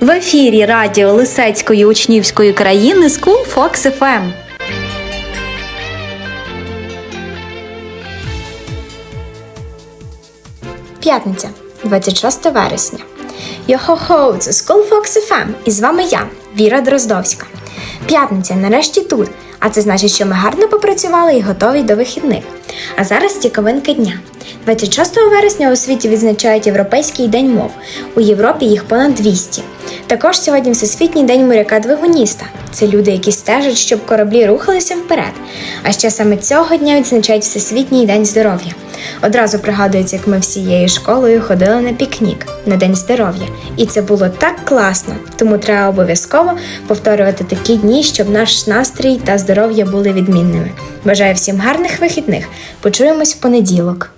В ефірі радіо Лисецької учнівської країни School Fox FM. П'ятниця, 26 вересня. Йо-хо-хо, це School Fox FM. І з вами я, Віра Дроздовська. П'ятниця нарешті тут, а це значить, що ми гарно попрацювали і готові до вихідних. А зараз цікавинки дня. 26 вересня у світі відзначають Європейський день мов. У Європі їх понад 200. Також сьогодні Всесвітній день моряка-двигуніста. Це люди, які стежать, щоб кораблі рухалися вперед. А ще саме цього дня відзначають Всесвітній день здоров'я. Одразу пригадується, як ми всією школою ходили на пікнік на День здоров'я. І це було так класно, тому треба обов'язково повторювати такі дні, щоб наш настрій та здоров'я були відмінними. Бажаю всім гарних вихідних. Почуємось в понеділок.